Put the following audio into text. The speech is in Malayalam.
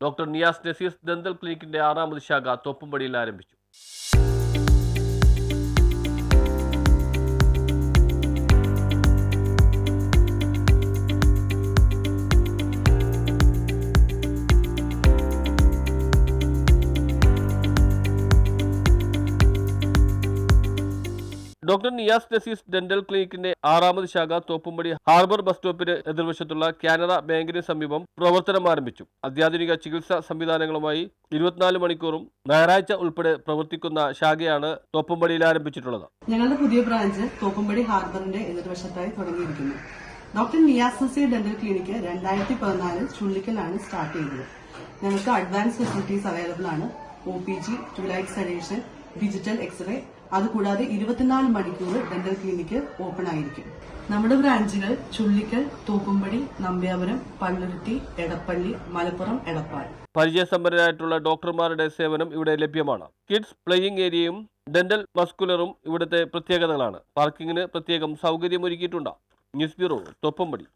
ഡോക്ടർ നിയാസ് നസീസ് ദന്തൽ ക്ലിനിക്കിന്റെ ആറാമത് ശാഖ തോപ്പുംപടിയിൽ ആരംഭിച്ചു. ഡോക്ടർ നിയാസ് നസീസ് ഡെന്റൽ ക്ലിനിക്കിന്റെ ആറാമത് ശാഖ തോപ്പുംപടി ഹാർബർ ബസ് സ്റ്റോപ്പിന് എതിർവശത്തുള്ള കാനറ ബാങ്കിന് സമീപം പ്രവർത്തനം ആരംഭിച്ചു. അത്യാധുനിക ചികിത്സാ സംവിധാനങ്ങളുമായി ഇരുപത്തിനാല് മണിക്കൂറും ഞായറാഴ്ച ഉൾപ്പെടെ പ്രവർത്തിക്കുന്ന ശാഖയാണ് തോപ്പുംപടിയിൽ ആരംഭിച്ചിട്ടുള്ളത്. ഞങ്ങളുടെ പുതിയ ബ്രാഞ്ച് തോപ്പുംപടി ഹാർബറിന്റെ എതിർവശത്തായി തുടങ്ങിയിരിക്കുന്നു. Doctor Niyas Nazeer dental clinic രണ്ടായിരത്തി പതിനാലിൽ ചുള്ളിക്കലാണ് സ്റ്റാർട്ട് ചെയ്തത്. ഞങ്ങൾക്ക് അഡ്വാൻസ് ഫെസിലിറ്റീസ് അവൈലബിൾ ആണ്. O P G to light sedation digital X-ray അതുകൂടാതെ ഇരുപത്തിനാല് മണിക്കൂർ ഡെന്റൽ ക്ലിനിക്ക് ഓപ്പൺ ആയിരിക്കും. നമ്മുടെ ബ്രാഞ്ചുകൾ ചുള്ളിക്കൽ തോപ്പുംപടി നമ്പ്യാപുരം പള്ളുരുത്തി എടപ്പള്ളി മലപ്പുറം എടപ്പാൾ. പരിചയസമ്പന്നരായിട്ടുള്ള ഡോക്ടർമാരുടെ സേവനം ഇവിടെ ലഭ്യമാണ്. കിഡ്സ് പ്ലേയിങ് ഏരിയയും ഡെന്റൽ മസ്കുലറും ഇവിടുത്തെ പ്രത്യേകതകളാണ്. പാർക്കിങ്ങിന് പ്രത്യേകം സൗകര്യമൊരുക്കിയിട്ടുണ്ട്. News bureau Thoppumpady.